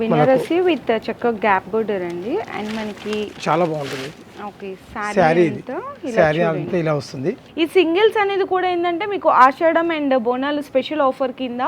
Banarasi with చక్క gap border అండి and మనకి చాలా బాగుంటుంది. ఓకే శారీ శారీ అంతా ఇలా వస్తుంది. ఈ సింగిల్స్ అనేది కూడా ఏంటంటే మీకు Ashadam and Bonalu special offer కింద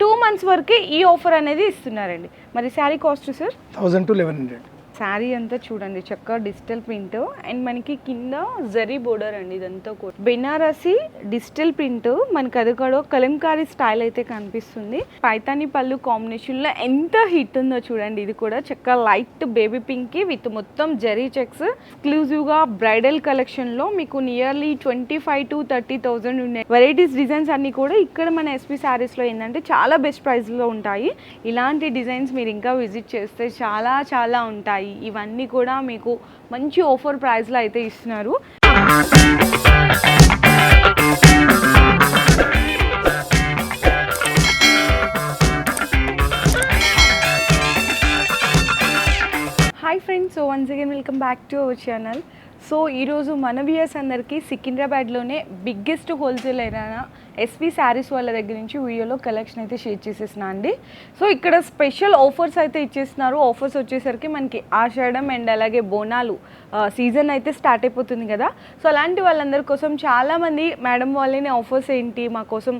టూ మంత్స్ వరకే ఈ ఆఫర్ అనేది ఇస్తున్నారండి. మరి saree cost sir? Thousand to eleven hundred saree అంతా చూడండి చక్కగా డిజిటల్ ప్రింట్. అండ్ మనకి కింద జరీ బోర్డర్ అండి ఇదంతా కూడా. Banarasi digital print. మనకి అది కూడా కలంకారీ స్టైల్ అయితే కనిపిస్తుంది. పైతాని పళ్ళు కాంబినేషన్లో ఎంత హిట్ ఉందో చూడండి ఇది కూడా చక్కగా లైట్ బేబీ పింక్ విత్ మొత్తం జరీ చెక్స్. ఎక్స్క్లూజివ్గా బ్రైడల్ కలెక్షన్లో మీకు nearly twenty five to thirty thousand ఉన్నాయి. వెరైటీస్ డిజైన్స్ అన్ని కూడా ఇక్కడ మన ఎస్పీ శారీస్లో ఏంటంటే చాలా బెస్ట్ ప్రైస్లో ఉంటాయి. ఇలాంటి డిజైన్స్ మీరు ఇంకా విజిట్ చేస్తే చాలా చాలా ఉంటాయి. ఇవన్నీ కూడా మీకు మంచి ఆఫర్ ప్రైస్లో అయితే ఇస్తున్నారు. Hi friends so once again welcome back to our channel so ఈరోజు మన వ్యూయర్స్ అందరికీ సికింద్రాబాద్లోనే బిగ్గెస్ట్ హోల్సేల్ అయిన ఎస్పీ శారీస్ వాళ్ళ దగ్గర నుంచి వీడియోలో కలెక్షన్ అయితే షేర్ చేసేసిన అండి. సో ఇక్కడ స్పెషల్ ఆఫర్స్ అయితే ఇచ్చేస్తున్నారు. ఆఫర్స్ వచ్చేసరికి మనకి ఆషాఢం అండ్ అలాగే బోనాలు సీజన్ అయితే స్టార్ట్ అయిపోతుంది కదా. సో అలాంటి వాళ్ళందరి కోసం చాలామంది మేడం వాళ్ళని ఆఫర్స్ ఏంటి? మా కోసం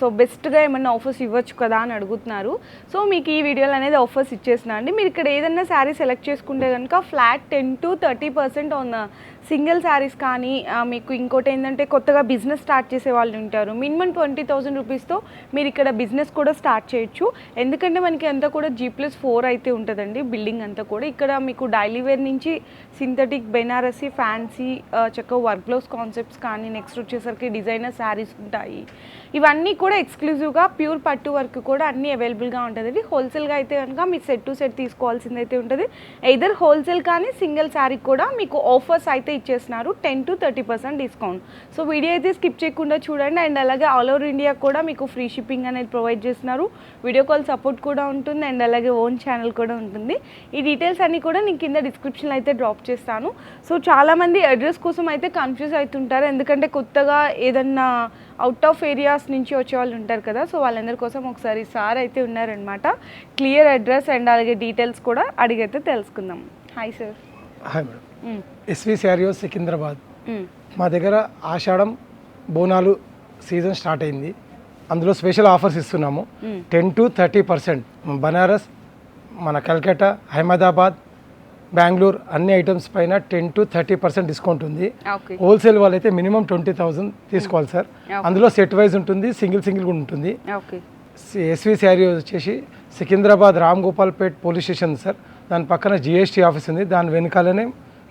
సో బెస్ట్గా ఏమన్నా ఆఫర్స్ ఇవ్వచ్చు కదా అని అడుగుతున్నారు. సో మీకు ఈ వీడియోలో అనేది ఆఫర్స్ ఇచ్చేసిన అండి. మీరు ఇక్కడ ఏదైనా శారీ సెలెక్ట్ చేసుకుంటే కనుక flat ten to thirty percent on single sarees కానీ మీకు ఇంకోటి ఏంటంటే కొత్తగా బిజినెస్ స్టార్ట్ చేసే వాళ్ళు ఉంటారు. మినిమం ట్వంటీ థౌసండ్ రూపీస్తో మీరు ఇక్కడ బిజినెస్ కూడా స్టార్ట్ చేయొచ్చు. ఎందుకంటే మనకి అంతా కూడా జీ ప్లస్ ఫోర్ అయితే ఉంటుందండి బిల్డింగ్ అంతా కూడా. ఇక్కడ మీకు డైలీ వేర్ నుంచి సింథటిక్ బెనారసీ ఫ్యాన్సీ చక్క వర్క్ బ్లౌజ్ కాన్సెప్ట్స్ కానీ నెక్స్ట్ వచ్చేసరికి డిజైనర్ శారీస్ ఉంటాయి. ఇవన్నీ కూడా ఎక్స్క్లూజివ్గా ప్యూర్ పట్టు వర్క్ కూడా అన్నీ అవైలబుల్గా ఉంటుందండి. హోల్సేల్గా అయితే కనుక మీరు సెట్ టు సెట్ తీసుకోవాల్సింది అయితే ఉంటుంది. ఎయిదర్ హోల్సేల్ కానీ సింగిల్ శారీ కూడా మీకు ఆఫర్స్ అయితే ఇచ్చేస్తున్నారు ten to thirty percent discount so video అయితే స్కిప్ చేయకుండా చూడండి. అండ్ అలాగే ఆల్ ఓవర్ ఇండియా కూడా మీకు ఫ్రీ షిప్పింగ్ అనేది ప్రొవైడ్ చేస్తున్నారు. వీడియో కాల్ సపోర్ట్ కూడా ఉంటుంది. అండ్ అలాగే ఓన్ ఛానల్ కూడా ఉంటుంది. ఈ డీటెయిల్స్ అన్నీ కూడా నేను కింద డిస్క్రిప్షన్లో అయితే డ్రాప్ చేస్తాను. సో చాలామంది అడ్రస్ కోసం అయితే కన్ఫ్యూజ్ అవుతుంటారు. ఎందుకంటే కొత్తగా ఏదన్నా అవుట్ ఆఫ్ ఏరియాస్ నుంచి వచ్చే వాళ్ళు ఉంటారు కదా. సో వాళ్ళందరి కోసం ఒకసారి సార్ అయితే ఉన్నారనమాట క్లియర్ అడ్రస్ అండ్ అలాగే డీటెయిల్స్ కూడా అడిగైతే తెలుసుకుందాం. Hi sir hi madam SV sarees Secunderabad. మా దగ్గర ఆషాఢం బోనాలు సీజన్ స్టార్ట్ అయింది. అందులో స్పెషల్ ఆఫర్స్ ఇస్తున్నాము. Ten to thirty percent. Banaras మన కల్కట్టా అహ్మదాబాద్ బెంగళూరు అన్ని ఐటమ్స్ పైన ten to thirty percent discount ఉంది. హోల్సేల్ వాళ్ళైతే మినిమం ట్వంటీ థౌసండ్ తీసుకోవాలి సార్. అందులో సెట్ వైజ్ ఉంటుంది సింగిల్ సింగిల్ కూడా ఉంటుంది. ఎస్వి శారీ వచ్చేసి Secunderabad Ram Gopalpet police station sir. దాని పక్కన జిఎస్టీ ఆఫీస్ ఉంది. దాని వెనకాలనే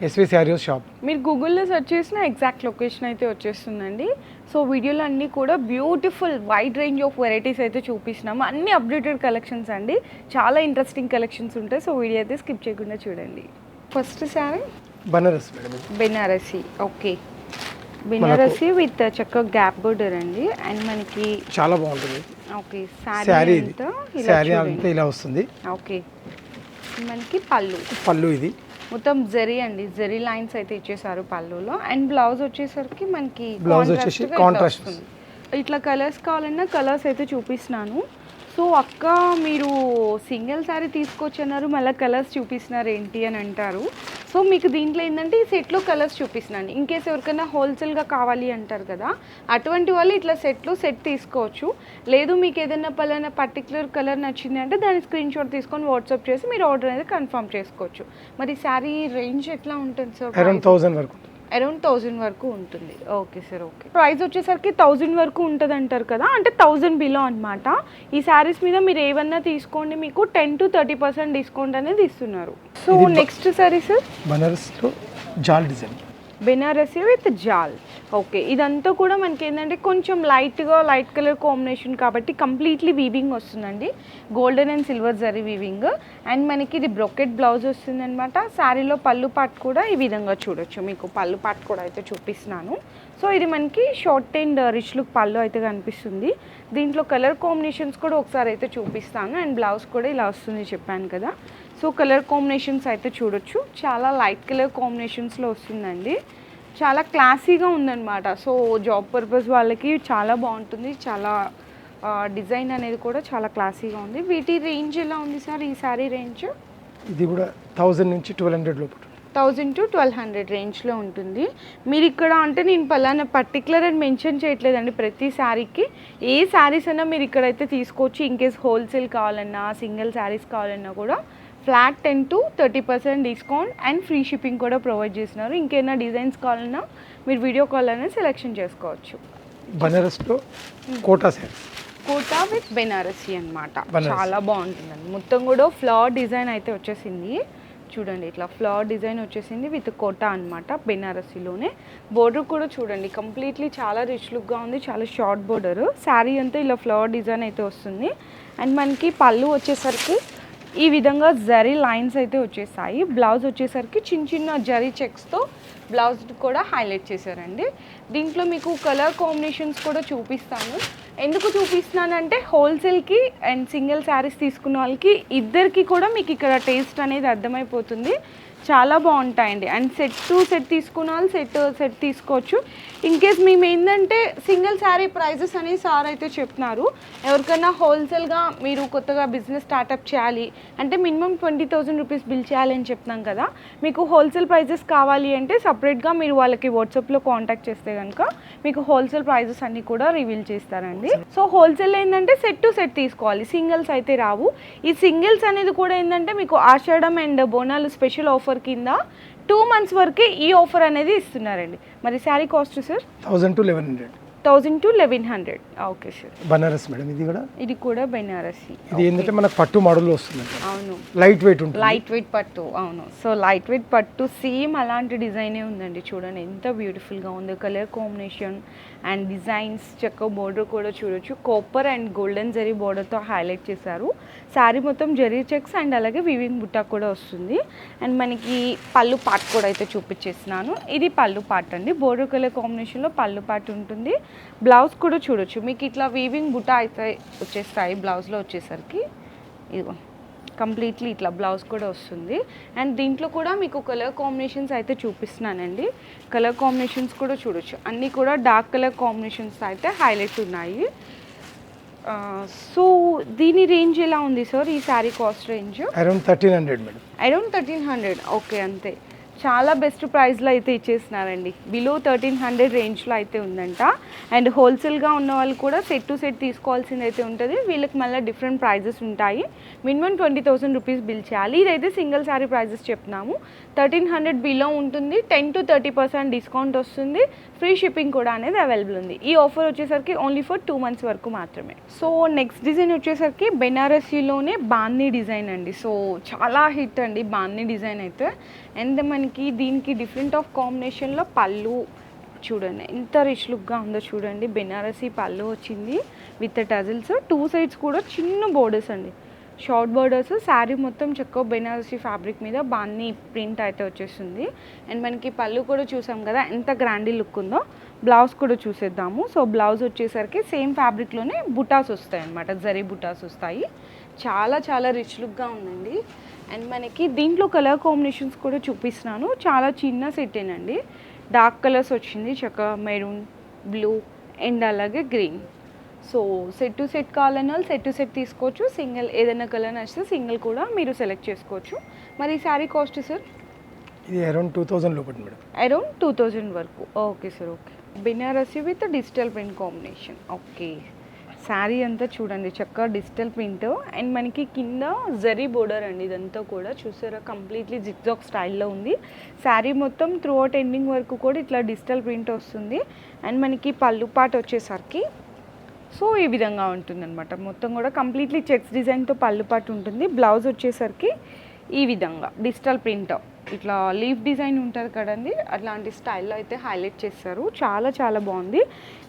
ఎస్వి శారీస్ షాప్. మీరు గూగుల్లో సెర్చ్ చేసిన ఎగ్జాక్ట్ లొకేషన్ అయితే వచ్చేస్తుందండి. సో వీడియోలో అన్నీ కూడా beautiful wide range of varieties అయితే చూపిస్తున్నాము. అన్ని అప్డేటెడ్ కలెక్షన్స్ అండి. చాలా ఇంట్రెస్టింగ్ కలెక్షన్స్ ఉంటాయి. సో వీడియో అయితే స్కిప్ చేయకుండా చూడండి. First saree? Banaras. Banarasi. Okay. Banarasi with చక్క గ్యాప్ బోర్డర్ అండి. అండ్ మనకి చాలా బాగుంటుంది. Okay saree saree. అంతా ఇలా వస్తుంది. ఓకే. మనకి పళ్ళు. పళ్ళు ఇది. మొత్తం జరీ అండి. జరీ లైన్స్ అయితే ఇచ్చేసారు పళ్ళులో. అండ్ బ్లౌజ్ వచ్చేసరికి మనకి contrast వచ్చేసి వస్తుంది. ఇట్లా కలర్స్ కావాలన్నా కలర్స్ అయితే చూపిస్తున్నాను. సో అక్క మీరు సింగిల్ శారీ తీసుకొచ్చన్నారు మళ్ళీ కలర్స్ చూపిస్తున్నారు ఏంటి అని అంటారు. సో మీకు దీంట్లో ఏంటంటే ఈ సెట్లో కలర్స్ చూపిస్తున్నాను. ఇన్ కేస్ ఎవరికైనా హోల్సేల్గా కావాలి అంటారు కదా అటువంటి వాళ్ళు ఇట్లా సెట్లో సెట్ తీసుకోవచ్చు. లేదు మీకు ఏదైనా పలానా పర్టికులర్ కలర్ నచ్చింది అంటే దాని స్క్రీన్ షాట్ తీసుకొని వాట్సాప్ చేసి మీరు ఆర్డర్ అనేది కన్ఫర్మ్ చేసుకోవచ్చు. మరి శారీ రేంజ్ ఎట్లా ఉంటుంది సార్ అరౌండ్ వరకు అరౌండ్ థౌజండ్ వరకు ఉంటుంది. Okay sir okay. ప్రైస్ వచ్చేసరికి థౌజండ్ వరకు ఉంటుంది అంటారు కదా? అంటే థౌజండ్ బిలో అనమాట ఈ శారీస్ మీద మీరు ఏమన్నా తీసుకోండి మీకు ten to thirty percent discount అనేది ఇస్తున్నారు. So next saree sir? బనారస్లో జాల్ డిజైన్. బెనారసి విత్ జాల్. ఓకే ఇదంతా కూడా మనకి ఏంటంటే కొంచెం లైట్గా లైట్ కలర్ కాంబినేషన్ కాబట్టి కంప్లీట్లీ వీవింగ్ వస్తుందండి. Golden and silver zari weaving and మనకి ఇది బ్రొకెట్ బ్లౌజ్ వస్తుంది అనమాట శారీలో పళ్ళు పాట్ కూడా ఈ విధంగా చూడొచ్చు. మీకు పళ్ళు పాట్ కూడా అయితే చూపిస్తున్నాను. సో ఇది మనకి షార్ట్ అండ్ రిచ్ లుక్ పళ్ళు అయితే కనిపిస్తుంది. దీంట్లో కలర్ కాంబినేషన్స్ కూడా ఒకసారి అయితే చూపిస్తాను. అండ్ బ్లౌజ్ కూడా ఇలా వస్తుంది చెప్పాను కదా. సో కలర్ కాంబినేషన్స్ అయితే చూడొచ్చు. చాలా లైట్ కలర్ కాంబినేషన్స్లో వస్తుందండి. చాలా క్లాసీగా ఉందన్నమాట. సో జాబ్ పర్పస్ వాళ్ళకి చాలా బాగుంటుంది. చాలా డిజైన్ అనేది కూడా చాలా క్లాసీగా ఉంది. వీటి రేంజ్ ఎలా ఉంది సార్ ఈ శారీ రేంజ్? ఇది కూడా థౌజండ్ నుంచి ట్వెల్వ్ హండ్రెడ్ లోపల థౌజండ్ టు ట్వెల్వ్ హండ్రెడ్ రేంజ్లో ఉంటుంది. మీరు ఇక్కడ అంటే నేను పలానా పర్టికులర్ అని మెన్షన్ చేయట్లేదండి ప్రతి శారీకి. ఏ శారీస్ అయినా మీరు ఇక్కడైతే తీసుకోవచ్చు. ఇన్ కేస్ హోల్సేల్ కావాలన్నా సింగిల్ శారీస్ కావాలన్నా కూడా flat ten to thirty percent discount and free shipping కూడా ప్రొవైడ్ చేస్తున్నారు. ఇంకేమైనా డిజైన్స్ కావాలన్నా మీరు వీడియో కాల్ అనేది సెలెక్షన్ చేసుకోవచ్చు. బనారస్లో కోటా శారీస్ కోటా విత్ బెనారసీ అనమాట. చాలా బాగుంటుందండి. మొత్తం కూడా ఫ్లవర్ డిజైన్ అయితే వచ్చేసింది. చూడండి ఇట్లా ఫ్లవర్ డిజైన్ వచ్చేసింది విత్ కోటా అనమాట బెనారసీలోనే. బోర్డర్ కూడా చూడండి కంప్లీట్లీ చాలా రిచ్ లుక్గా ఉంది చాలా షార్ట్ బోర్డర్ శారీ అంతా ఇలా ఫ్లవర్ డిజైన్ అయితే వస్తుంది. అండ్ మనకి పళ్ళు వచ్చేసరికి ఈ విధంగా జరీ లైన్స్ అయితే వచ్చేసాయి. బ్లౌజ్ వచ్చేసరికి చిన్న చిన్న జరీ చెక్స్తో బ్లౌజ్ కూడా హైలైట్ చేశారండి. దీంట్లో మీకు కలర్ కాంబినేషన్స్ కూడా చూపిస్తాను. ఎందుకు చూపిస్తున్నానంటే హోల్సేల్కి అండ్ సింగిల్ శారీస్ తీసుకున్న వాళ్ళకి ఇద్దరికి కూడా మీకు ఇక్కడ టేస్ట్ అనేది అర్థమైపోతుంది. చాలా బాగుంటాయండి. అండ్ సెట్ టు సెట్ తీసుకున్న వాళ్ళు సెట్ సెట్ తీసుకోవచ్చు. ఇన్ కేస్ మేము ఏంటంటే సింగిల్ శారీ ప్రైజెస్ అని సార్ అయితే చెప్తున్నారు. ఎవరికైనా హోల్సేల్గా మీరు కొత్తగా బిజినెస్ స్టార్ట్అప్ చేయాలి అంటే minimum twenty thousand rupees bill చేయాలని చెప్తున్నాం కదా మీకు హోల్సేల్ ప్రైజెస్ కావాలి అంటే సపరేట్గా మీరు వాళ్ళకి వాట్సాప్లో కాంటాక్ట్ చేస్తే కనుక మీకు హోల్సేల్ ప్రైజెస్ అన్నీ కూడా రివీల్ చేస్తారండి. సో హోల్సేల్ ఏంటంటే సెట్ టు సెట్ తీసుకోవాలి సింగిల్స్ అయితే రావు. ఈ సింగిల్స్ అనేది కూడా ఏంటంటే మీకు Ashadam and Bonalu special offer కింద టూ మంత్స్ వరకే ఈ ఆఫర్ అనేది ఇస్తున్నారండి. మరి saree cost sir thousand to eleven hundred thousand to eleven hundred okay sir Banaras madam ఇది కూడా? ఇది కూడా బెనారసి. ఇది ఏంటంటే మనకు పట్టు మోడల్లో వస్తుంది అవును. లైట్ వెయిట్ ఉంటుంది. లైట్ వెయిట్ పట్టు అవును. సో లైట్ వెయిట్ పట్టు సేమ్ అలాంటి డిజైనే ఉందండి చూడండి. ఎంత బ్యూటిఫుల్గా ఉంది. కలర్ కాంబినేషన్ అండ్ డిజైన్స్ చెక్క బోర్డర్ కూడా చూడొచ్చు. కాపర్ అండ్ గోల్డెన్ జరీ బోర్డర్తో హైలైట్ చేశారు. శారీ మొత్తం జరీ చెక్స్ అండ్ అలాగే వివింగ్ బుట్టా కూడా వస్తుంది. అండ్ మనకి పళ్ళు పాట్ కూడా అయితే చూపించేసినాను ఇది పళ్ళు పాట్ అండి. బోర్డర్ కలర్ కాంబినేషన్లో పళ్ళు పాట్ ఉంటుంది. బ్లౌజ్ కూడా చూడొచ్చు. మీకు ఇట్లా వీవింగ్ బుట్ట అయితే వచ్చేస్తాయి. బ్లౌజ్లో వచ్చేసరికి. ఇదిగో. కంప్లీట్లీ ఇట్లా బ్లౌజ్ కూడా వస్తుంది. అండ్ దీంట్లో కూడా మీకు కలర్ కాంబినేషన్స్ అయితే చూపిస్తున్నానండి. కలర్ కాంబినేషన్స్ కూడా చూడొచ్చు. అన్నీ కూడా డార్క్ కలర్ కాంబినేషన్స్ అయితే హైలైట్ ఉన్నాయి. సో దీని రేంజ్ ఎలా ఉంది సార్? ఈ saree cost range? Around thirteen hundred madam around thirteen hundred okay అంతే. చాలా బెస్ట్ ప్రైస్లో అయితే ఇచ్చేసినారండి. బిలో థర్టీన్ హండ్రెడ్ రేంజ్లో అయితే ఉందంట. అండ్ హోల్సేల్గా ఉన్న వాళ్ళు కూడా సెట్ టు సెట్ తీసుకోవాల్సింది అయితే ఉంటుంది. వీళ్ళకి మళ్ళీ డిఫరెంట్ ప్రైజెస్ ఉంటాయి. Minimum twenty thousand rupees bill చేయాలి. ఇదైతే సింగిల్ శారీ ప్రైజెస్ చెప్తున్నాము. థర్టీన్ హండ్రెడ్ బిలో ఉంటుంది ten to thirty percent discount వస్తుంది ఫ్రీ షిప్పింగ్ కూడా అనేది అవైలబుల్ ఉంది. ఈ ఆఫర్ వచ్చేసరికి ఓన్లీ ఫర్ టూ మంత్స్ వరకు మాత్రమే. సో నెక్స్ట్ డిజైన్ వచ్చేసరికి బెనారసీలోనే బాన్ని డిజైన్ అండి. సో చాలా హిట్ అండి బాన్ని డిజైన్ అయితే. అండ్ మనకి దీనికి డిఫరెంట్ ఆఫ్ కాంబినేషన్లో పళ్ళు చూడండి. ఎంత రిచ్ లుక్గా ఉందో చూడండి. బెనారసీ పళ్ళు వచ్చింది విత్ టజిల్స్ టూ సైడ్స్ కూడా చిన్న బోర్డర్స్ అండి. షార్ట్ బోర్డర్స్ శారీ మొత్తం చెక్కో బెనారసీ ఫ్యాబ్రిక్ మీద బాన్ని ప్రింట్ అయితే వచ్చేస్తుంది అండ్ మనకి పళ్ళు కూడా చూసాం కదా ఎంత గ్రాండీ లుక్ ఉందో. బ్లౌజ్ కూడా చూసేద్దాము. సో బ్లౌజ్ వచ్చేసరికి సేమ్ ఫ్యాబ్రిక్లోనే బుటాస్ వస్తాయి అనమాట జరీ బుటాస్ వస్తాయి. చాలా చాలా రిచ్ లుక్గా ఉందండి. అండ్ మనకి దీంట్లో కలర్ కాంబినేషన్స్ కూడా చూపిస్తున్నాను. చాలా చిన్న సెట్టేనండి. డార్క్ కలర్స్ వచ్చింది చక్క మెరూన్ బ్లూ అండ్ అలాగే green. So set to set కావాలన్న వాళ్ళు సెట్ టు సెట్ తీసుకోవచ్చు. సింగిల్ ఏదైనా కలర్ నచ్చితే సింగిల్ కూడా మీరు సెలెక్ట్ చేసుకోవచ్చు. మరి ఈ శారీ కాస్ట్ సార్ ఇది అరౌండ్ టూ థౌజండ్ లోపల మేడం. అరౌండ్ టూ థౌజండ్ వరకు. Okay sir okay Banarasi with digital print combination okay saree అంతా చూడండి చక్కగా డిజిటల్ ప్రింట్ అండ్ మనకి కింద జరీ బోర్డర్ అండి ఇదంతా కూడా. చూసారా? కంప్లీట్లీ జిగ్జాక్ స్టైల్లో ఉంది. శారీ మొత్తం త్రూ అవుట్ ఎండింగ్ వరకు కూడా ఇట్లా డిజిటల్ ప్రింట్ వస్తుంది. అండ్ మనకి పళ్ళు పాట వచ్చేసరికి సో ఈ విధంగా ఉంటుందన్నమాట. మొత్తం కూడా కంప్లీట్లీ చెక్స్ డిజైన్తో పళ్ళు పాటు ఉంటుంది. బ్లౌజ్ వచ్చేసరికి ఈ విధంగా డిజిటల్ ప్రింట్. ఇట్లా లీఫ్ డిజైన్ ఉంటుంది కదండి అట్లాంటి స్టైల్లో అయితే హైలైట్ చేస్తారు. చాలా చాలా బాగుంది.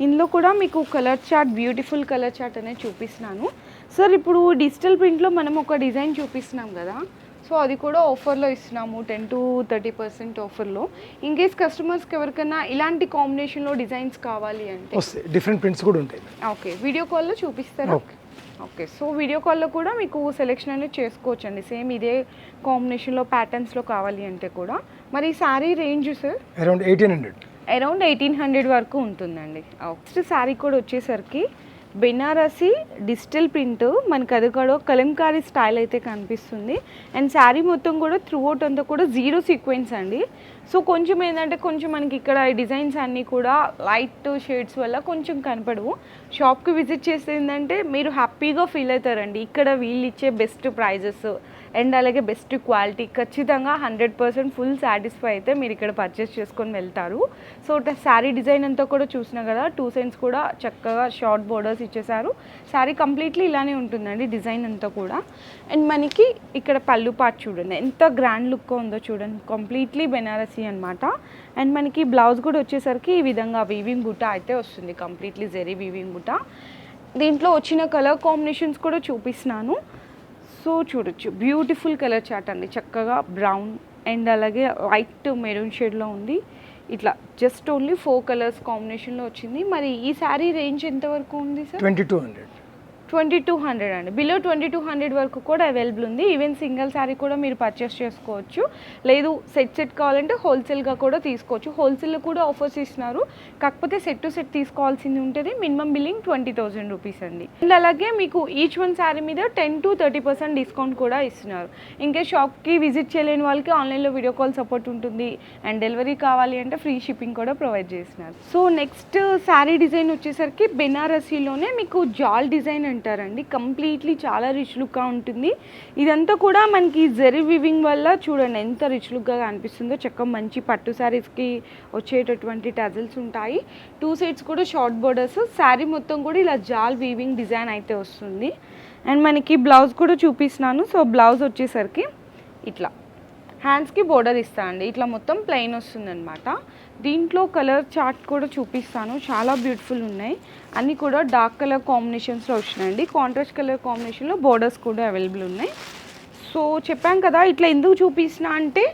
ఇందులో కూడా మీకు colour chart beautiful colour chart అనేది చూపిస్తున్నాను. సార్ ఇప్పుడు డిజిటల్ ప్రింట్లో మనం ఒక డిజైన్ చూపిస్తున్నాం కదా సో అది కూడా ఆఫర్లో ఇస్తున్నాము టెన్ టు థర్టీ పర్సెంట్ ఆఫర్లో ఇన్ కేస్ కస్టమర్స్కి ఎవరికైనా ఇలాంటి కాంబినేషన్లో డిజైన్స్ కావాలి అంటే. డిఫరెంట్ ప్రింట్స్ కూడా ఉంటాయి. ఓకే వీడియో కాల్లో చూపిస్తారా? ఓకే. ఓకే సో వీడియో కాల్లో కూడా మీకు సెలెక్షన్ అనేది చేసుకోవచ్చు అండి సేమ్ ఇదే కాంబినేషన్లో ప్యాటర్న్స్లో కావాలి అంటే కూడా. మరి saree range sir around eighteen hundred around eighteen hundred వరకు ఉంటుందండి. నెక్స్ట్ శారీ కూడా వచ్చేసరికి బెనారసీ డిజిటల్ ప్రింట్ మనకు అది కూడా కలంకారీ స్టైల్ అయితే కనిపిస్తుంది. అండ్ శారీ మొత్తం కూడా త్రూ అవుట్ అంతా కూడా జీరో సీక్వెన్స్ అండి. సో కొంచెం ఏంటంటే కొంచెం మనకి ఇక్కడ ఈ డిజైన్స్ అన్నీ కూడా లైట్ షేడ్స్ వల్ల కొంచెం కనపడవు. షాప్కి విజిట్ చేస్తే ఏంటంటే మీరు హ్యాపీగా ఫీల్ అవుతారండి. ఇక్కడ వీళ్ళు ఇచ్చే బెస్ట్ ప్రైజెస్ అండ్ అలాగే బెస్ట్ క్వాలిటీ ఖచ్చితంగా హండ్రెడ్ పర్సెంట్ ఫుల్ సాటిస్ఫై అయితే మీరు ఇక్కడ పర్చేస్ చేసుకొని వెళ్తారు. సో శారీ డిజైన్ అంతా కూడా చూసినా కదా టూ సైన్స్ కూడా చక్కగా షార్ట్ బోర్డర్స్ ఇచ్చేసారు శారీ కంప్లీట్లీ ఇలానే ఉంటుందండి డిజైన్ అంతా కూడా. అండ్ మనకి ఇక్కడ పళ్ళు పాట్ చూడండి ఎంత గ్రాండ్ లుక్ ఉందో చూడండి. కంప్లీట్లీ బెనారస్ అనమాట అండ్ మనకి బ్లౌజ్ కూడా వచ్చేసరికి ఈ విధంగా వీవింగ్ బుట్ట అయితే వస్తుంది. కంప్లీట్లీ జెరీ వీవింగ్ బుట్ట. దీంట్లో వచ్చిన కలర్ కాంబినేషన్స్ కూడా చూపిస్తున్నాను. సో చూడొచ్చు. బ్యూటిఫుల్ కలర్ చాట్ అండి. చక్కగా బ్రౌన్ అండ్ అలాగే లైట్ మెరూన్ షేడ్లో ఉంది. ఇట్లా జస్ట్ ఓన్లీ ఫోర్ కలర్స్ కాంబినేషన్లో వచ్చింది. మరి ఈ శారీ రేంజ్ ఎంతవరకు ఉంది sir twenty two hundred twenty two hundred అండి. బిలో ట్వంటీ టూ హండ్రెడ్ వరకు కూడా అవైలబుల్ ఉంది. ఈవెన్ సింగిల్ శారీ కూడా మీరు పర్చేస్ చేసుకోవచ్చు. లేదు సెట్ సెట్ కావాలంటే హోల్సేల్గా కూడా తీసుకోవచ్చు. హోల్సేల్లో కూడా ఆఫర్స్ ఇస్తున్నారు. కాకపోతే సెట్ టు సెట్ తీసుకోవాల్సింది ఉంటుంది minimum billing twenty thousand rupees అండి. అండ్ అలాగే మీకు ఈచ్ వన్ శారీ మీద ten to thirty percent discount కూడా ఇస్తున్నారు. ఇంకే షాప్కి విజిట్ చేయలేని వాళ్ళకి ఆన్లైన్లో వీడియో కాల్ సపోర్ట్ ఉంటుంది. అండ్ డెలివరీ కావాలి అంటే ఫ్రీ షిప్పింగ్ కూడా ప్రొవైడ్ చేస్తున్నారు. సో నెక్స్ట్ శారీ డిజైన్ వచ్చేసరికి బెనారసీలోనే మీకు జాల్ డిజైన్ అంటారండి కంప్లీట్లీ చాలా రిచ్ లుక్గా ఉంటుంది. ఇదంతా కూడా మనకి జెరీ వివింగ్ వల్ల చూడండి ఎంత రిచ్ లుక్గా కనిపిస్తుందో చక్కగా మంచి పట్టు శారీస్కి వచ్చేటటువంటి టజల్స్ ఉంటాయి. టూ సైడ్స్ కూడా షార్ట్ బోర్డర్స్. శారీ మొత్తం కూడా ఇలా జాల్ వీవింగ్ డిజైన్ అయితే వస్తుంది. అండ్ మనకి బ్లౌజ్ కూడా చూపిస్తున్నాను. సో బ్లౌజ్ వచ్చేసరికి ఇట్లా. హ్యాండ్స్కి బోర్డర్ ఇస్తా అండి. ఇట్లా మొత్తం ప్లెయిన్ వస్తుందన్నమాట. దీంట్లో కలర్ చార్ట్ కూడా చూపిస్తాను. చాలా బ్యూటిఫుల్ ఉన్నాయి. అన్నీ కూడా డార్క్ కలర్ కాంబినేషన్స్లో వచ్చినాయండి. కాంట్రాస్ట్ కలర్ కాంబినేషన్లో బోర్డర్స్ కూడా అవైలబుల్ ఉన్నాయి. సో చెప్పాం కదా ఇట్లా ఎందుకు చూపిస్తున్నా అంటే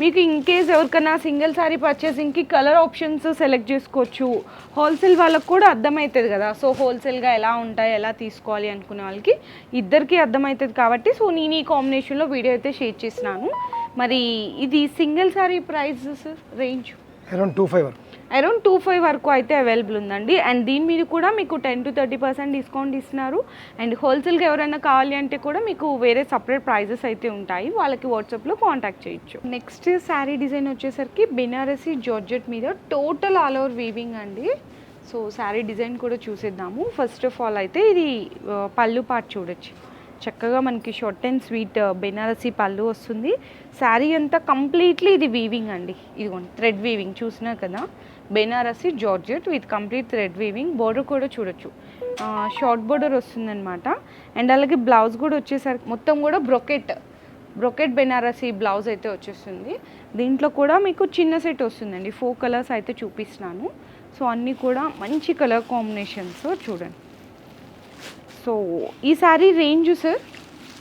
మీకు ఇన్ కేస్ ఎవరికైనా సింగిల్ సారీ పర్చేసింగ్కి కలర్ ఆప్షన్స్ సెలెక్ట్ చేసుకోవచ్చు. హోల్సేల్ వాళ్ళకు కూడా అర్థమవుతుంది కదా. సో హోల్సేల్గా ఎలా ఉంటాయి ఎలా తీసుకోవాలి అనుకునే వాళ్ళకి ఇద్దరికీ అర్థమవుతుంది కాబట్టి సో నేను ఈ కాంబినేషన్లో వీడియో అయితే షేర్ చేసినాను మరి ఇది single saree price range? Around two five వరకు. అరౌండ్ టూ ఫైవ్ వరకు అయితే అవైలబుల్ ఉందండి. అండ్ దీని మీద కూడా మీకు ten to thirty percent discount ఇస్తున్నారు. అండ్ హోల్సేల్గా ఎవరైనా కావాలి అంటే కూడా మీకు వేరే సపరేట్ ప్రైజెస్ అయితే ఉంటాయి. వాళ్ళకి వాట్సాప్లో కాంటాక్ట్ చేయొచ్చు. నెక్స్ట్ శారీ డిజైన్ వచ్చేసరికి బెనారసి జార్జెట్ మీద టోటల్ ఆల్ ఓవర్ వీవింగ్ అండి. సో శారీ డిజైన్ కూడా చూసేద్దాము. ఫస్ట్ ఆఫ్ ఆల్ అయితే ఇది పళ్ళు పార్ట్ చూడొచ్చు. చక్కగా మనకి షార్ట్ అండ్ స్వీట్ బెనారసీ పళ్ళు వస్తుంది. శారీ అంతా కంప్లీట్లీ ఇది వీవింగ్ అండి. ఇదిగోండి థ్రెడ్ వీవింగ్ చూసినా కదా? Banarasi georgette with complete thread weaving border కూడా చూడొచ్చు. షార్ట్ బోర్డర్ వస్తుందన్నమాట. అండ్ అలాగే బ్లౌజ్ కూడా వచ్చేసరికి మొత్తం కూడా బ్రొకెట్. బ్రొకెట్ బెనారసీ బ్లౌజ్ అయితే వచ్చేస్తుంది. దీంట్లో కూడా మీకు చిన్న సెట్ వస్తుందండి. ఫోర్ కలర్స్ అయితే చూపిస్తున్నాను. సో అన్నీ కూడా మంచి కలర్ కాంబినేషన్స్ చూడండి. సో ఈ saree range sir?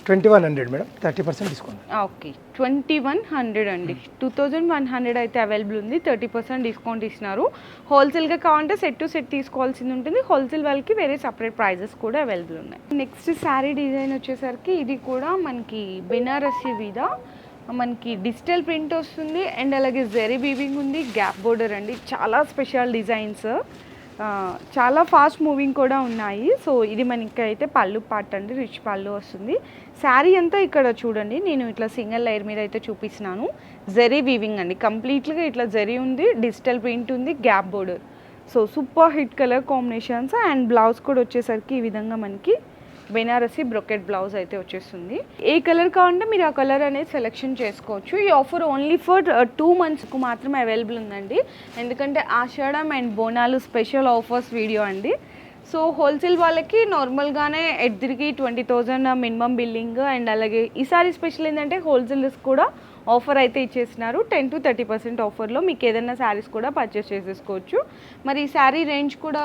Twenty one hundred madam thirty percent discount. Okay. Twenty one hundred అండి. టూ థౌజండ్ వన్ హండ్రెడ్ అయితే అవైలబుల్ ఉంది. థర్టీ పర్సెంట్ డిస్కౌంట్ ఇస్తున్నారు. హోల్సేల్గా కావాలంటే సెట్ టు సెట్ తీసుకోవాల్సింది ఉంటుంది. హోల్సేల్ వాళ్ళకి వేరే సపరేట్ ప్రైజెస్ కూడా అవైలబుల్ ఉన్నాయి. నెక్స్ట్ శారీ డిజైన్ వచ్చేసరికి ఇది కూడా మనకి బెనారసీ మీద మనకి డిజిటల్ ప్రింట్ వస్తుంది. అండ్ అలాగే జెరీ వీవింగ్ ఉంది. గ్యాప్ బోర్డర్ అండి. చాలా స్పెషల్ డిజైన్స్ చాలా ఫాస్ట్ మూవింగ్ కూడా ఉన్నాయి. సో ఇది మనకి అయితే పళ్ళు పార్ట్ అండి. రిచ్ పళ్ళు వస్తుంది. శారీ అంతా ఇక్కడ చూడండి. నేను ఇట్లా సింగిల్ లైర్ మీద అయితే చూపిస్తున్నాను. జెరీ వీవింగ్ అండి. కంప్లీట్గా ఇట్లా జెరీ ఉంది. డిజిటల్ ప్రింట్ ఉంది. Gap border so super hit colour combinations and blouse కూడా వచ్చేసరికి ఈ విధంగా మనకి బెనారసి బ్రొకెట్ బ్లౌజ్ అయితే వచ్చేస్తుంది. ఏ కలర్ కావాలంటే మీరు ఆ కలర్ అనేది సెలెక్షన్ చేసుకోవచ్చు. ఈ ఆఫర్ ఓన్లీ ఫర్ టూ మంత్స్కు మాత్రమే అవైలబుల్ ఉందండి. ఎందుకంటే Ashadham and Bonalu special offers video అండి. సో హోల్సేల్ వాళ్ళకి నార్మల్గానే ఎడ్దిరికి twenty thousand minimum billing and అలాగే ఈసారి స్పెషల్ ఏంటంటే హోల్సేలర్స్ కూడా ఆఫర్ అయితే ఇచ్చేసినారు టెన్ టు థర్టీ పర్సెంట్ ఆఫర్లో మీకు ఏదైనా శారీస్ కూడా పర్చేస్ చేసేసుకోవచ్చు. మరి ఈ శారీ రేంజ్ కూడా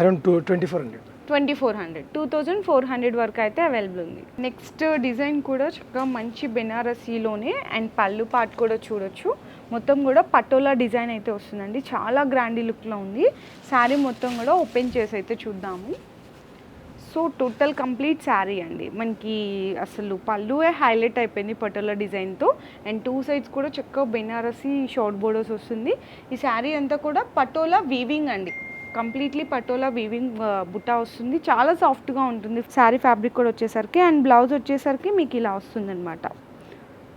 around two twenty four hundred. Twenty four hundred. Two thousand four hundred వరకు అయితే అవైలబుల్ ఉంది. నెక్స్ట్ డిజైన్ కూడా చక్కగా మంచి బెనారసీలోనే అండ్ పళ్ళు పాట్ కూడా చూడొచ్చు. మొత్తం కూడా పటోలా డిజైన్ అయితే వస్తుందండి. చాలా గ్రాండీ లుక్లో ఉంది. శారీ మొత్తం కూడా ఓపెన్ చేసి అయితే చూద్దాము. సో టోటల్ కంప్లీట్ శారీ అండి. మనకి అసలు పళ్ళువే హైలైట్ అయిపోయింది పటోలా డిజైన్తో అండ్ టూ సైడ్స్ కూడా చక్కగా బెనారసి షార్ట్ బోర్డర్స్ వస్తుంది. ఈ శారీ అంతా కూడా పటోలా వీవింగ్ అండి. కంప్లీట్లీ పటోలా వీవింగ్ బుట్ట వస్తుంది. చాలా సాఫ్ట్గా ఉంటుంది. శారీ ఫ్యాబ్రిక్ కూడా వచ్చేసరికి అండ్ బ్లౌజ్ వచ్చేసరికి మీకు ఇలా వస్తుంది అనమాట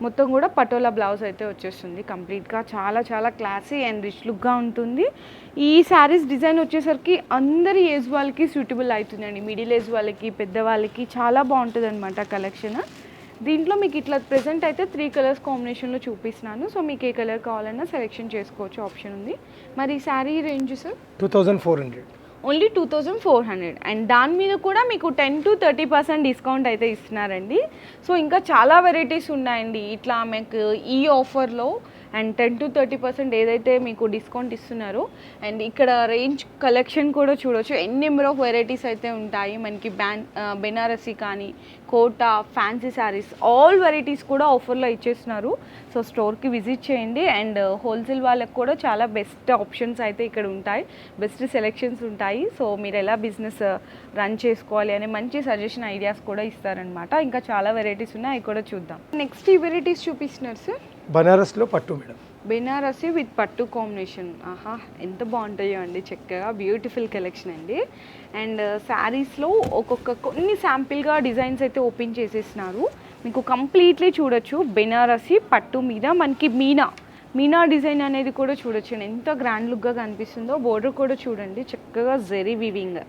మొత్తం కూడా పటోలా బ్లౌజ్ అయితే వచ్చేస్తుంది కంప్లీట్గా. చాలా చాలా క్లాసీ అండ్ రిచ్ లుక్గా ఉంటుంది. ఈ శారీస్ డిజైన్ వచ్చేసరికి అందరి ఏజ్ వాళ్ళకి సూటబుల్ అవుతుందండి. మిడిల్ ఏజ్ వాళ్ళకి పెద్దవాళ్ళకి చాలా బాగుంటుంది అనమాట కలెక్షన్. దీంట్లో మీకు ఇట్లా ప్రెసెంట్ అయితే త్రీ కలర్స్ కాంబినేషన్లో చూపిస్తున్నాను. సో మీకు ఏ కలర్ కావాలన్నా సెలెక్షన్ చేసుకోవచ్చు ఆప్షన్ ఉంది. మరి sari range sir two thousand four hundred only two thousand four hundred and దాని మీద కూడా మీకు ten to thirty percent discount అయితే ఇస్తున్నారండి. సో ఇంకా చాలా వెరైటీస్ ఉన్నాయండి. ఇట్లా మీకు ఈ ఆఫర్లో and ten to thirty percent ఏదైతే మీకు డిస్కౌంట్ ఇస్తున్నారో అండ్ ఇక్కడ రేంజ్ కలెక్షన్ కూడా చూడొచ్చు. ఎన్ని నెంబర్ ఆఫ్ వెరైటీస్ అయితే ఉంటాయి. మనకి బ్యాన్ బెనారసీ కానీ Kota fancy saris all varieties కూడా ఆఫర్లో ఇచ్చేస్తున్నారు. సో స్టోర్కి విజిట్ చేయండి. అండ్ హోల్సేల్ వాళ్ళకి కూడా చాలా బెస్ట్ ఆప్షన్స్ అయితే ఇక్కడ ఉంటాయి. బెస్ట్ సెలెక్షన్స్ ఉంటాయి. సో మీరు ఎలా బిజినెస్ రన్ చేసుకోవాలి అనే మంచి సజెషన్ ఐడియాస్ కూడా ఇస్తారనమాట ఇంకా చాలా వెరైటీస్ ఉన్నాయి. అవి కూడా చూద్దాం. నెక్స్ట్ ఈ వెరైటీస్ చూపిస్తున్నారు సార్ బనారస్లో పట్టు మేడం. బెనారసి విత్ పట్టు కాంబినేషన్. ఆహా ఎంత బాగుంటాయో అండి చక్కగా బ్యూటిఫుల్ కలెక్షన్ అండి. అండ్ uh, శారీస్లో ఒక్కొక్క కొన్ని శాంపిల్గా డిజైన్స్ అయితే ఓపెన్ చేసేసినారు. మీకు కంప్లీట్లీ చూడొచ్చు బెనారసి పట్టు మీద మనకి మీనా. మీనా డిజైన్ అనేది కూడా చూడొచ్చు ఎంత గ్రాండ్ లుక్గా కనిపిస్తుందో బోర్డర్ కూడా చూడండి చక్కగా జెరీ వివింగ్.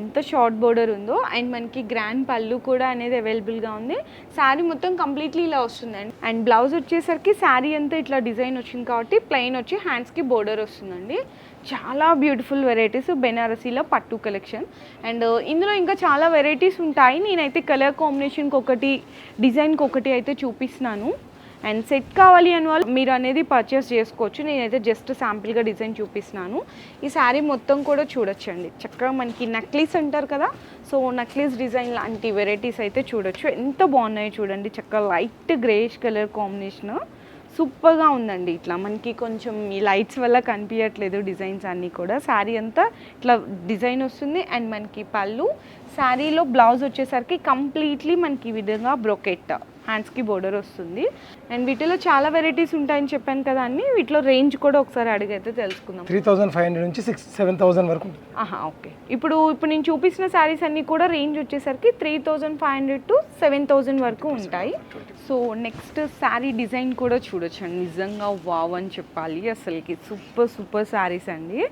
ఎంత షార్ట్ బోర్డర్ ఉందో అండ్ మనకి గ్రాండ్ పళ్ళు కూడా అనేది అవైలబుల్గా ఉంది. శారీ మొత్తం కంప్లీట్లీ ఇలా వస్తుందండి. అండ్ బ్లౌజ్ వచ్చేసరికి శారీ అంతా ఇట్లా డిజైన్ వచ్చింది కాబట్టి ప్లెయిన్ వచ్చి హ్యాండ్స్కి బోర్డర్ వస్తుందండి. చాలా బ్యూటిఫుల్ వెరైటీస్ బెనారసీలో పట్టు కలెక్షన్. అండ్ ఇందులో ఇంకా చాలా వెరైటీస్ ఉంటాయి. నేనైతే కలర్ కాంబినేషన్కి ఒకటి డిజైన్కి ఒకటి అయితే చూపిస్తున్నాను. అండ్ సెట్ కావాలి అని వాళ్ళు మీరు అనేది పర్చేస్ చేసుకోవచ్చు. నేనైతే జస్ట్ శాంపిల్గా డిజైన్ చూపిస్తున్నాను. ఈ శారీ మొత్తం కూడా చూడొచ్చండి. చక్కగా మనకి నక్లీస్ అంటారు కదా? సో నక్లీస్ డిజైన్ లాంటి వెరైటీస్ అయితే చూడొచ్చు. ఎంత బాగున్నాయో చూడండి. చక్కగా లైట్ గ్రేష్ కలర్ కాంబినేషన్ సూపర్గా ఉందండి ఇట్లా. మనకి కొంచెం ఈ లైట్స్ వల్ల కనిపించట్లేదు డిజైన్స్ అన్నీ కూడా. శారీ అంతా ఇట్లా డిజైన్ వస్తుంది. అండ్ మనకి పళ్ళు. శారీలో బ్లౌజ్ వచ్చేసరికి కంప్లీట్లీ మనకి ఈ విధంగా బ్రొకెట్ హ్యాండ్స్కి బోర్డర్ వస్తుంది. అండ్ వీటిలో చాలా వెరైటీస్ ఉంటాయని చెప్పాను కదా అన్ని వీటిలో రేంజ్ కూడా ఒకసారి అడిగైతే తెలుసుకుందాం. త్రీ థౌజండ్ ఫైవ్ హండ్రెడ్ నుంచి సిక్స్ సెవెన్ థౌజండ్ వరకు ఆహా ఓకే. ఇప్పుడు ఇప్పుడు నేను చూపించిన శారీస్ అన్నీ కూడా రేంజ్ వచ్చేసరికి three thousand five hundred to seven thousand వరకు ఉంటాయి. సో నెక్స్ట్ శారీ డిజైన్ కూడా చూడొచ్చండి. నిజంగా వావ్ అని చెప్పాలి అసలుకి. సూపర్ సూపర్ శారీస్ అండి.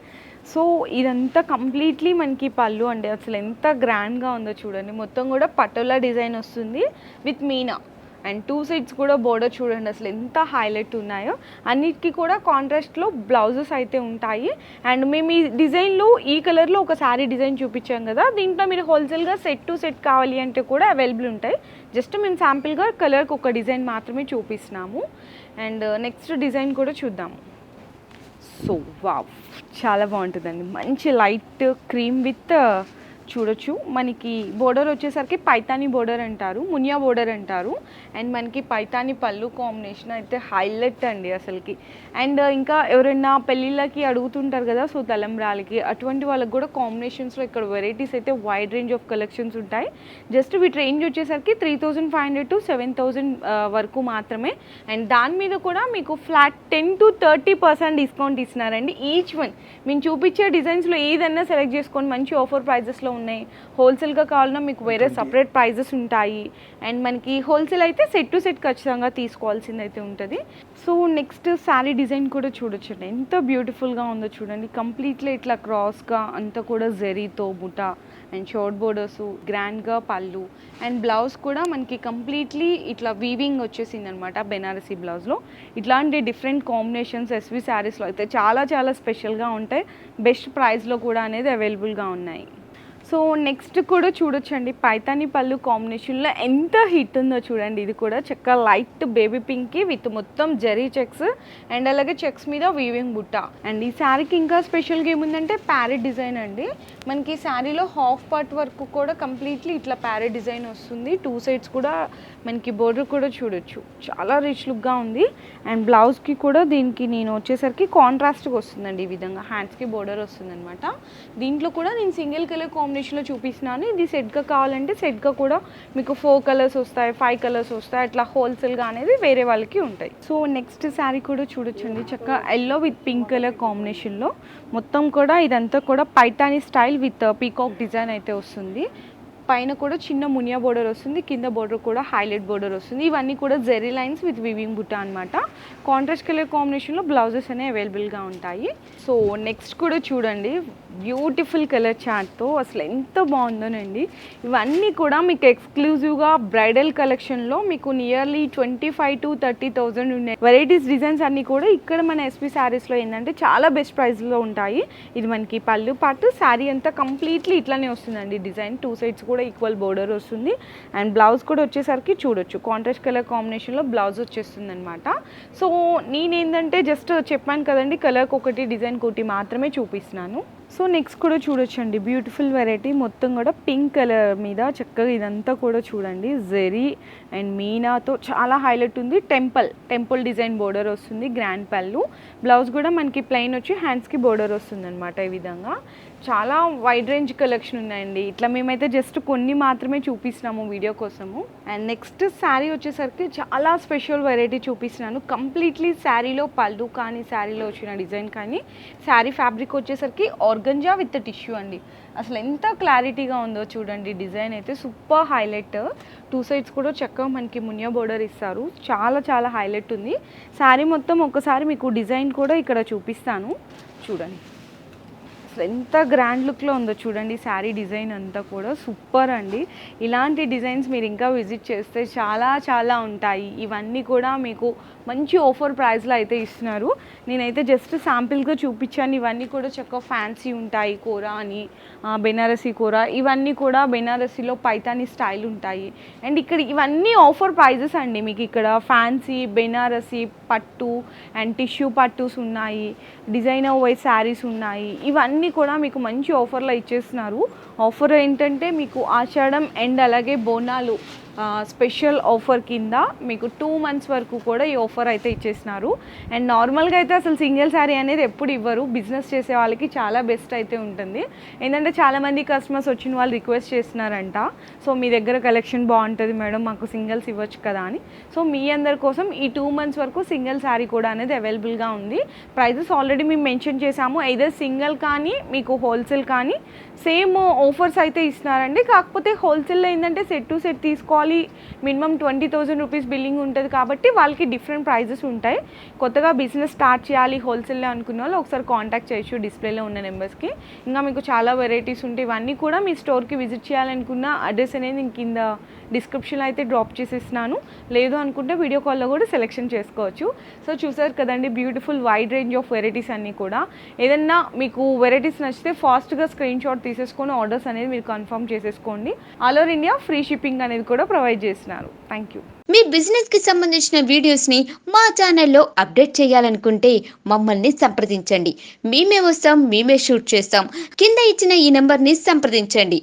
సో ఇదంతా కంప్లీట్లీ మనకి పళ్ళు అండి. అసలు ఎంత గ్రాండ్గా ఉందో చూడండి. మొత్తం కూడా పటోలా డిజైన్ వస్తుంది. With meena. And two sides కూడా బోర్డర్ చూడండి అసలు ఎంత హైలైట్ ఉన్నాయో. అన్నిటికీ కూడా కాంట్రాస్ట్లో బ్లౌజెస్ అయితే ఉంటాయి. అండ్ మేము ఈ డిజైన్లో ఈ కలర్లో ఒక శారీ డిజైన్ చూపించాం కదా దీంట్లో మీరు హోల్సేల్గా సెట్ టు సెట్ కావాలి అంటే కూడా అవైలబుల్ ఉంటాయి. జస్ట్ మేము శాంపిల్గా కలర్కి ఒక డిజైన్ మాత్రమే చూపిస్తున్నాము. అండ్ నెక్స్ట్ డిజైన్ కూడా చూద్దాము. So wow! చాలా బాగుంటుందండి. మంచి లైట్ క్రీమ్ విత్ చూడొచ్చు. మనకి బోర్డర్ వచ్చేసరికి పైతాని బోర్డర్ అంటారు మునియా బోర్డర్ అంటారు. అండ్ మనకి పైతాని పళ్ళు కాంబినేషన్ అయితే హైలైట్ అండి అసలుకి. అండ్ uh, ఇంకా ఎవరైనా పెళ్ళిళ్ళకి అడుగుతుంటారు కదా సో తలంబ్రాలకి అటువంటి వాళ్ళకి కూడా కాంబినేషన్స్లో ఇక్కడ వెరైటీస్ అయితే వైడ్ రేంజ్ ఆఫ్ కలెక్షన్స్ ఉంటాయి. జస్ట్ వీటి రేంజ్ వచ్చేసరికి three thousand five hundred to seven thousand వరకు మాత్రమే. అండ్ దాని మీద కూడా మీకు flat ten to thirty percent discount ఇస్తున్నారండి ఈచ్ వన్ మేము చూపించే డిజైన్స్లో ఏదైనా సెలెక్ట్ చేసుకొని మంచి ఆఫర్ ప్రైజెస్లో ఉన్నాయి. హోల్సేల్గా కావాలన్నా మీకు వేరే సపరేట్ ప్రైజెస్ ఉంటాయి. అండ్ మనకి హోల్సేల్ అయితే సెట్ టు సెట్ ఖచ్చితంగా తీసుకోవాల్సింది అయితే ఉంటుంది. సో నెక్స్ట్ శారీ డిజైన్ కూడా చూడొచ్చండి. ఎంత బ్యూటిఫుల్గా ఉందో చూడండి. కంప్లీట్లీ ఇట్లా క్రాస్గా అంతా కూడా జెరీతో బుటా అండ్ షార్ట్ బోర్డర్స్ గ్రాండ్గా పళ్ళు. అండ్ బ్లౌజ్ కూడా మనకి కంప్లీట్లీ ఇట్లా వీవింగ్ వచ్చేసింది అనమాట బెనారసీ బ్లౌజ్లో ఇట్లాంటి డిఫరెంట్ కాంబినేషన్స్ ఎస్వి శారీస్లో అయితే చాలా చాలా స్పెషల్గా ఉంటాయి. బెస్ట్ ప్రైస్లో కూడా అనేది అవైలబుల్గా ఉన్నాయి. సో నెక్స్ట్ కూడా చూడొచ్చండి. పైతాని పళ్ళు కాంబినేషన్లో ఎంత హిట్ ఉందో చూడండి. ఇది కూడా చక్కగా లైట్ బేబీ పింక్కి విత్ మొత్తం జరీ చెక్స్ అండ్ అలాగే చెక్స్ మీద వీవింగ్ బుట్ట. అండ్ ఈ శారీకి ఇంకా స్పెషల్గా ఏముందంటే ప్యారెట్ డిజైన్ అండి. మనకి శారీలో హాఫ్ పార్ట్ వరకు కూడా కంప్లీట్లీ ఇట్లా ప్యారెట్ డిజైన్ వస్తుంది. టూ సైడ్స్ కూడా మనకి బోర్డర్ కూడా చూడొచ్చు. చాలా రిచ్ లుక్గా ఉంది. అండ్ బ్లౌజ్కి కూడా దీనికి నేను వచ్చేసరికి కాంట్రాస్ట్గా వస్తుందండి ఈ విధంగా. హ్యాండ్స్కి బోర్డర్ వస్తుందనమాట దీంట్లో కూడా నేను సింగిల్ కలర్ కాంబినేషన్లో చూపిస్తున్నాను. ఇది సెట్గా కావాలంటే సెట్గా కూడా మీకు ఫోర్ కలర్స్ వస్తాయి ఫైవ్ కలర్స్ వస్తాయి. అట్లా హోల్సేల్గా అనేది వేరే వాళ్ళకి ఉంటాయి. సో నెక్స్ట్ శారీ కూడా చూడొచ్చండి. చక్కగా ఎల్లో విత్ పింక్ కలర్ కాంబినేషన్లో మొత్తం కూడా ఇదంతా కూడా Paithani style with peacock design అయితే వస్తుంది. పైన కూడా చిన్న మునియా బోర్డర్ వస్తుంది కింద బోర్డర్ కూడా హైలైట్ బోర్డర్ వస్తుంది. ఇవన్నీ కూడా జెరీ లైన్స్ విత్ వివింగ్ బుట్ట అనమాట కాంట్రాస్ట్ కలర్ కాంబినేషన్లో బ్లౌజెస్ అనేవి అవైలబుల్గా ఉంటాయి. సో నెక్స్ట్ కూడా చూడండి. బ్యూటిఫుల్ కలర్ చార్ట్తో అసలు ఎంత బాగుందోనండి. ఇవన్నీ కూడా మీకు ఎక్స్క్లూజివ్గా బ్రైడల్ కలెక్షన్లో మీకు nearly twenty five to thirty thousand ఉండే వెరైటీస్ డిజైన్స్ అన్నీ కూడా ఇక్కడ మన ఎస్పీ శారీస్లో ఏంటంటే చాలా బెస్ట్ ప్రైస్లో ఉంటాయి. ఇది మనకి పళ్ళు పాటు శారీ అంతా కంప్లీట్లీ ఇట్లానే వస్తుందండి. డిజైన్ టూ సైడ్స్ కూడా ఈక్వల్ బోర్డర్ వస్తుంది. అండ్ బ్లౌజ్ కూడా వచ్చేసరికి చూడొచ్చు. కాంట్రాస్ట్ కలర్ కాంబినేషన్లో బ్లౌజ్ వచ్చేస్తుంది అనమాట సో నేనేంటంటే జస్ట్ చెప్పాను కదండి కలర్కి ఒకటి డిజైన్ ఒకటి మాత్రమే చూపిస్తున్నాను. సో నెక్స్ట్ కూడా చూడొచ్చండి. బ్యూటిఫుల్ వెరైటీ మొత్తం కూడా పింక్ కలర్ మీద చక్కగా ఇదంతా కూడా చూడండి. జెరీ అండ్ మీనాతో చాలా హైలైట్ ఉంది. టెంపుల్ టెంపుల్ డిజైన్ బోర్డర్ వస్తుంది. గ్రాండ్ పళ్ళు. బ్లౌజ్ కూడా మనకి ప్లెయిన్ వచ్చి హ్యాండ్స్కి బోర్డర్ వస్తుంది అనమాట ఈ విధంగా. చాలా వైడ్ రేంజ్ కలెక్షన్ ఉన్నాయండి. ఇట్లా మేమైతే జస్ట్ కొన్ని మాత్రమే చూపిస్తున్నాము వీడియో కోసము. అండ్ నెక్స్ట్ శారీ వచ్చేసరికి చాలా స్పెషల్ వెరైటీ చూపిస్తున్నాను. కంప్లీట్లీ శారీలో పళ్ళు కానీ శారీలో వచ్చిన డిజైన్ కానీ శారీ ఫ్యాబ్రిక్ వచ్చేసరికి ఆర్గంజా విత్ టిష్యూ అండి. అసలు ఎంత క్లారిటీగా ఉందో చూడండి. డిజైన్ అయితే సూపర్ హైలైట్ టూ సైడ్స్ కూడా చక్కగా మనకి మునియా బోర్డర్ ఇస్తారు. చాలా చాలా హైలైట్ ఉంది. శారీ మొత్తం ఒకసారి మీకు డిజైన్ కూడా ఇక్కడ చూపిస్తాను. చూడండి. అసలు ఎంత గ్రాండ్ లుక్లో ఉందో చూడండి శారీ డిజైన్ అంతా కూడా సూపర్ అండి. ఇలాంటి డిజైన్స్ మీరు ఇంకా విజిట్ చేస్తే చాలా చాలా ఉంటాయి. ఇవన్నీ కూడా మీకు మంచి ఆఫర్ ప్రైస్లో అయితే ఇస్తున్నారు. నేనైతే జస్ట్ శాంపిల్గా చూపించాను. ఇవన్నీ కూడా చక్కగా ఫ్యాన్సీ ఉంటాయి. కూర అని బెనారసీ కూర. ఇవన్నీ కూడా బెనారసీలో పైతాని స్టైల్ ఉంటాయి. అండ్ ఇక్కడ ఇవన్నీ ఆఫర్ ప్రైజెస్ అండి మీకు ఇక్కడ. ఫ్యాన్సీ బెనారసీ పట్టు అండ్ టిష్యూ పట్టుస్ ఉన్నాయి. డిజైనర్ వైజ్ శారీస్ ఉన్నాయి. ఇవన్నీ కూడా మీకు మంచి ఆఫర్లో ఇచ్చేస్తున్నారు. ఆఫర్ ఏంటంటే మీకు ఆషాఢం అండ్ అలాగే బోనాలు స్పెషల్ ఆఫర్ కింద మీకు టూ మంత్స్ వరకు కూడా ఈ ఆఫర్ అయితే ఇచ్చేసినారు. అండ్ నార్మల్గా అయితే అసలు సింగిల్ శారీ అనేది ఎప్పుడు ఇవ్వరు. బిజినెస్ చేసే వాళ్ళకి చాలా బెస్ట్ అయితే ఉంటుంది. ఏంటంటే చాలామంది కస్టమర్స్ వచ్చిన వాళ్ళు రిక్వెస్ట్ చేస్తున్నారంట. సో మీ దగ్గర కలెక్షన్ బాగుంటుంది మేడం మాకు సింగిల్స్ ఇవ్వచ్చు కదా అని. సో మీ అందరి కోసం ఈ టూ మంత్స్ వరకు సింగిల్ శారీ కూడా అనేది అవైలబుల్గా ఉంది. ప్రైజెస్ ఆల్రెడీ మేము మెన్షన్ చేసాము ఐదర్ సింగిల్ కానీ మీకు హోల్సేల్ కానీ సేమ్ ఆఫర్స్ అయితే ఇస్తున్నారండి. కాకపోతే హోల్సేల్లో ఏంటంటే సెట్ టు సెట్ తీసుకోవాలి. Minimum twenty thousand rupees billing ఉంటుంది కాబట్టి వాళ్ళకి డిఫరెంట్ ప్రైజెస్ ఉంటాయి. కొత్తగా బిజినెస్ స్టార్ట్ చేయాలి హోల్సేల్లో అనుకున్న వాళ్ళు ఒకసారి కాంటాక్ట్ చేయొచ్చు డిస్ప్లేలో ఉన్న నెంబర్స్కి. ఇంకా మీకు చాలా వెరైటీస్ ఉంటాయి. ఇవన్నీ కూడా మీ స్టోర్కి విజిట్ చేయాలనుకున్న అడ్రస్ అనేది నేను కింద డిస్క్రిప్షన్లో అయితే డ్రాప్ చేసేస్తున్నాను. లేదు అనుకుంటే వీడియో కాల్లో కూడా సెలెక్షన్ చేసుకోవచ్చు. సో చూసారు కదండి beautiful wide range of varieties అన్నీ కూడా. ఏదన్నా మీకు వెరైటీస్ నచ్చితే ఫాస్ట్గా స్క్రీన్ షాట్ తీసేసుకొని ఆర్డర్స్ అనేది మీరు కన్ఫర్మ్ చేసేసుకోండి. All over India free shipping అనేది కూడా ప్రొవైడ్ చేస్తున్నారు. థ్యాంక్ యూ మీ బిజినెస్కి సంబంధించిన వీడియోస్ని మా ఛానల్లో అప్డేట్ చేయాలనుకుంటే మమ్మల్ని సంప్రదించండి. మేమే వస్తాం మేమే షూట్ చేస్తాం. కింద ఇచ్చిన ఈ నెంబర్ని సంప్రదించండి.